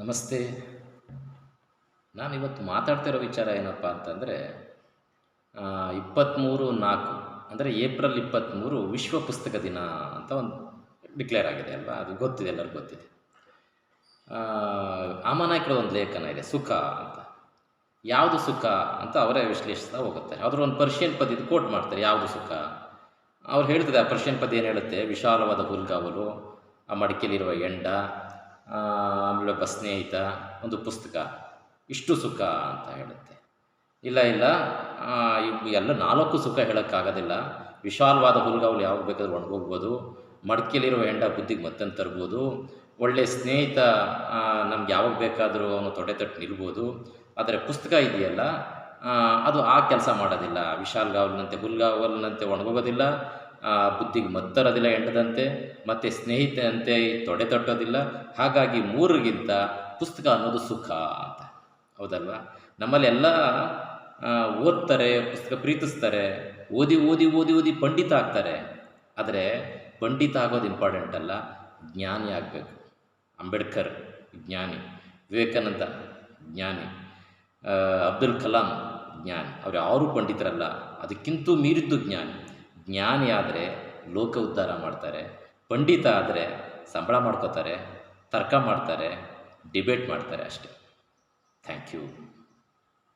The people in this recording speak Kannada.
ನಮಸ್ತೆ. ನಾನಿವತ್ತು ಮಾತಾಡ್ತಿರೋ ವಿಚಾರ ಏನಪ್ಪ ಅಂತಂದರೆ ಇಪ್ಪತ್ತ್ಮೂರು ನಾಲ್ಕು, ಅಂದರೆ ಏಪ್ರಿಲ್ ಇಪ್ಪತ್ತ್ಮೂರು ವಿಶ್ವ ಪುಸ್ತಕ ದಿನ ಅಂತ ಒಂದು ಡಿಕ್ಲೇರ್ ಆಗಿದೆ ಅಲ್ವಾ? ಅದು ಗೊತ್ತಿದೆ, ಎಲ್ಲರಿಗೂ ಗೊತ್ತಿದೆ. ಆಮನಾಯ್ಕರ ಒಂದು ಲೇಖನ ಇದೆ, ಸುಖ ಅಂತ. ಯಾವುದು ಸುಖ ಅಂತ ಅವರೇ ವಿಶ್ಲೇಷಿಸ್ತಾ ಹೋಗುತ್ತೆ. ಆದರೂ ಒಂದು ಪರ್ಷಿಯನ್ ಪದ್ಯದ ಕೋಟ್ ಮಾಡ್ತಾರೆ, ಯಾವುದು ಸುಖ? ಅವ್ರು ಹೇಳ್ತದೆ ಆ ಪರ್ಷಿಯನ್ ಪದ ಏನು ಹೇಳುತ್ತೆ? ವಿಶಾಲವಾದ ಹುಲ್ಗಾವಲು, ಆ ಮಡಿಕೆಯಲ್ಲಿರುವ ಎಂಡ ಆಮೇಲೆ ಒಬ್ಬ ಸ್ನೇಹಿತ ಒಂದು ಪುಸ್ತಕ, ಇಷ್ಟು ಸುಖ ಅಂತ ಹೇಳುತ್ತೆ. ಇಲ್ಲ ಇಲ್ಲ ಎಲ್ಲ ನಾಲ್ಕು ಸುಖ ಹೇಳೋಕ್ಕಾಗೋದಿಲ್ಲ. ವಿಶಾಲವಾದ ಹುಲ್ಗಾವಲು ಯಾವಾಗ ಬೇಕಾದ್ರೂ ಒಣಗೋಗ್ಬೋದು. ಮಡಕೆಯಲ್ಲಿರೋ ಹೆಂಡ ಬುದ್ಧಿಗೆ ಮತ್ತೊಂದು ತರ್ಬೋದು. ಒಳ್ಳೆಯ ಸ್ನೇಹಿತ ನಮ್ಗೆ ಯಾವಾಗ ಬೇಕಾದರೂ ಅವನು ತೊಡೆ ತಟ್ಟು ನಿಲ್ಬೋದು. ಆದರೆ ಪುಸ್ತಕ ಇದೆಯಲ್ಲ ಅದು ಆ ಕೆಲಸ ಮಾಡೋದಿಲ್ಲ. ವಿಶಾಲ್ಗಾವಲಿನಂತೆ ಹುಲ್ಗಾವಲಿನಂತೆ ಒಣಗೋಗೋದಿಲ್ಲ. ಬುದ್ಧಿಗೆ ಮತ್ತರೋದಿಲ್ಲ ಎಂಡದಂತೆ ಮತ್ತು ಸ್ನೇಹಿತನಂತೆ ತೊಡೆ ತಟ್ಟೋದಿಲ್ಲ. ಹಾಗಾಗಿ ಮೂರಿಗಿಂತ ಪುಸ್ತಕ ಅನ್ನೋದು ಸುಖ ಅಂತ. ಹೌದಲ್ವಾ? ನಮ್ಮಲ್ಲೆಲ್ಲ ಓದ್ತಾರೆ, ಪುಸ್ತಕ ಪ್ರೀತಿಸ್ತಾರೆ, ಓದಿ ಓದಿ ಓದಿ ಓದಿ ಪಂಡಿತ ಆಗ್ತಾರೆ. ಆದರೆ ಪಂಡಿತ ಆಗೋದು ಇಂಪಾರ್ಟೆಂಟ್ ಅಲ್ಲ, ಜ್ಞಾನಿ ಆಗಬೇಕು. ಅಂಬೇಡ್ಕರ್ ಜ್ಞಾನಿ, ವಿವೇಕಾನಂದ ಜ್ಞಾನಿ ಅಬ್ದುಲ್ ಕಲಾಂ ಜ್ಞಾನಿ. ಅವ್ರು ಯಾರು ಪಂಡಿತರಲ್ಲ, ಅದಕ್ಕಿಂತೂ ಮೀರಿದ್ದು ಜ್ಞಾನಿ. ಜ್ಞಾನಿ ಆದರೆ ಲೋಕ ಉದ್ಧಾರ ಮಾಡ್ತಾರೆ, ಪಂಡಿತ ಆದರೆ ಸಂಬಳ ಮಾಡ್ಕೋತಾರೆ, ತರ್ಕ ಮಾಡ್ತಾರೆ ಡಿಬೇಟ್ ಮಾಡ್ತಾರೆ ಅಷ್ಟೇ. Thank you